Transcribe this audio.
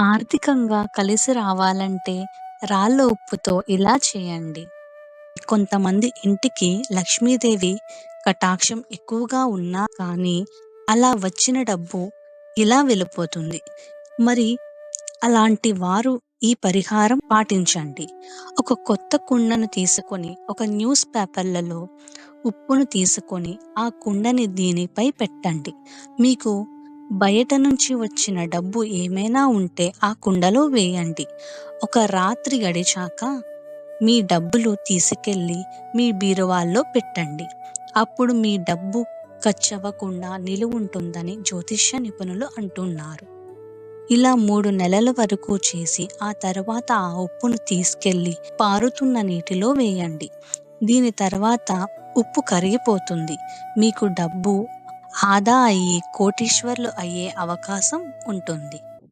ఆర్థికంగా కలిసి రావాలంటే రాళ్ళ ఉప్పుతో ఇలా చేయండి. కొంతమంది ఇంటికి లక్ష్మీదేవి కటాక్షం ఎక్కువగా ఉన్నా కానీ అలా వచ్చిన డబ్బు ఇలా వెళ్ళిపోతుంది. మరి అలాంటి వారు ఈ పరిహారం పాటించండి. ఒక కొత్త కుండను తీసుకొని ఒక న్యూస్ పేపర్లలో ఉప్పును తీసుకొని ఆ కుండని దీనిపై పెట్టండి. మీకు బయట నుంచి వచ్చిన డబ్బు ఏమైనా ఉంటే ఆ కుండలో వేయండి. ఒక రాత్రి గడిచాక మీ డబ్బులు తీసుకెళ్ళి మీ బీరువాల్లో పెట్టండి. అప్పుడు మీ డబ్బు ఖర్చవ్వకుండా నిలువుంటుందని జ్యోతిష్య నిపుణులు అంటున్నారు. ఇలా మూడు నెలల వరకు చేసి ఆ తర్వాత ఆ ఉప్పును తీసుకెళ్ళి పారుతున్న నీటిలో వేయండి. దీని తర్వాత ఉప్పు కరిగిపోతుంది. మీకు డబ్బు ఆదా అయ్యి కోటీశ్వర్లు అయ్యే అవకాశం ఉంటుంది.